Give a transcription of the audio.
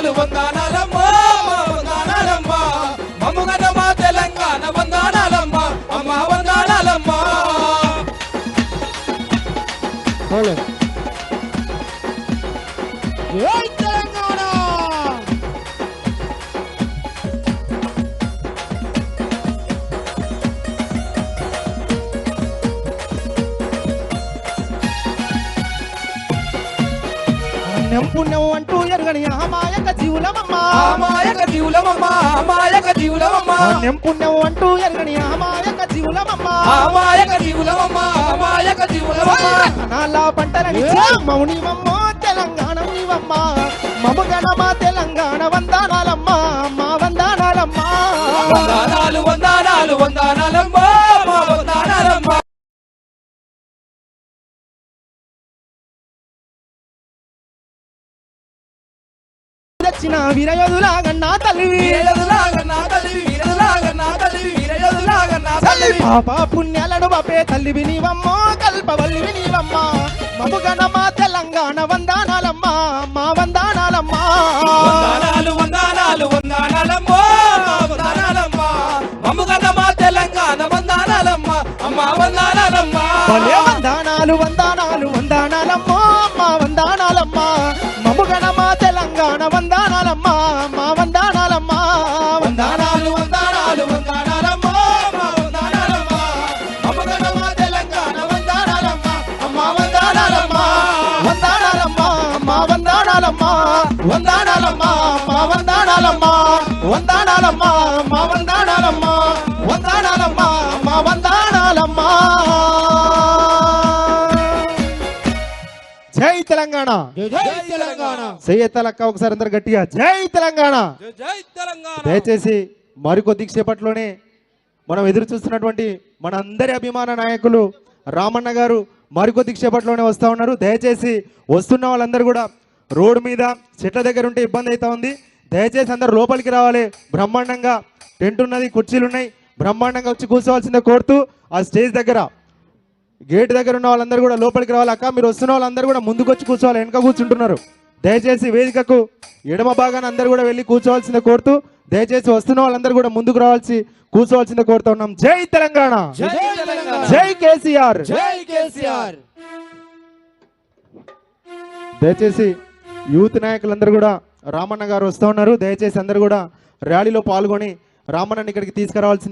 వందనాలు వందనాలమ్మా అమ్మ వందనాలమ్మా మమ్ముగన మా తెలంగాణ వందనాలమ్మా అమ్మ వందనాలమ్మా జై తెలంగాణ! పుణ్యం పుణ్యం అంటూ ఎరగని అమాయక జీవులమమ్మా. అమాయక జీవులమమ్మా అమాయక జీవులమమ్మా. పుణ్యం పుణ్యం అంటూ ఎరగని అమాయక జీవులమమ్మా. అమాయక జీవులమమ్మా అమాయక జీవులమమ్మా. నాలా పంటలని మౌనివమ్మో తెలంగాణ నీవమ్మ తెలంగాణ వందనాలమ్మా మా వందనాలమ్మా. వందనాలు వందనాలు వందనాలమ్మా. తల్లివి, వీరయోధులాగా నా తల్లి తల్లివి. పాప పుణ్యాలను బాపే తల్లి వినివమ్మో కల్పవల్లి వినివమ్మా మముగన మా తెలంగాణ వందనాలమ్మా మా వందనాలమ్మా. వందనాలు వందనాలు వందనాలమ్మా వందనాలమ్మా. మమ్ముగన్న మా తెలంగాణ వందనాలమ్మా అమ్మ వందనాలమ్మా. వందనాలు వందనాలు వందనాలమ్మా. వందనాలమ్మా మా వందనాలమ్మా. వందనాలు వందనాలు వందనాలు వందనాలమ్మా అమ్మ వందనాలమ్మా. మమ్ముగన్న మా తెలంగాణ వందనాలమ్మా అమ్మ వందనాలమ్మా. వందనాలమ్మా మా వందనాలమ్మా. వందనాలమ్మా మా వందనాలమ్మా. వందనాలమ్మా మా వందనాలమ్మా. తెలంగాణ. జై తెలంగాణ. చెయ్యెత్తలక్క ఒకసారి అందరు గట్టిగా జై తెలంగాణ. జై తెలంగాణ. దయచేసి మరికొద్ది సేపట్లోనే మనం ఎదురు చూస్తున్నటువంటి మన అందరి అభిమాన నాయకులు రామన్న గారు మరికొద్ది సేపట్లోనే వస్తూ ఉన్నారు. దయచేసి వస్తున్న వాళ్ళందరూ కూడా రోడ్డు మీద చెట్ల దగ్గర ఉంటే ఇబ్బంది అవుతా ఉంది. దయచేసి అందరు లోపలికి రావాలి. బ్రహ్మాండంగా టెంట్ ఉన్నది కుర్చీలు ఉన్నాయి. బ్రహ్మాండంగా వచ్చి కూర్చోవాల్సిందే కోరుతూ ఆ స్టేజ్ దగ్గర గేట్ దగ్గర ఉన్న వాళ్ళందరూ కూడా లోపలికి రావాలి అక్క. మీరు వస్తున్న వాళ్ళందరూ కూడా ముందుకు వచ్చి కూర్చోవాలి. వెనక కూర్చుంటున్నారు. దయచేసి వేదికకు ఎడమ భాగాన్ని అందరూ కూడా వెళ్ళి కూర్చోవాల్సిందే కోరుతూ దయచేసి వస్తున్న వాళ్ళందరూ కూడా ముందుకు రావాల్సి కూర్చోవాల్సిందే కోరుతా ఉన్నాం. జై తెలంగాణ! జై కేసీఆర్! దయచేసి యూత్ నాయకులందరూ కూడా రామన్న గారు వస్తూ ఉన్నారు. దయచేసి అందరూ కూడా ర్యాలీలో పాల్గొని రామన్నని ఇక్కడికి తీసుకురావాల్సింది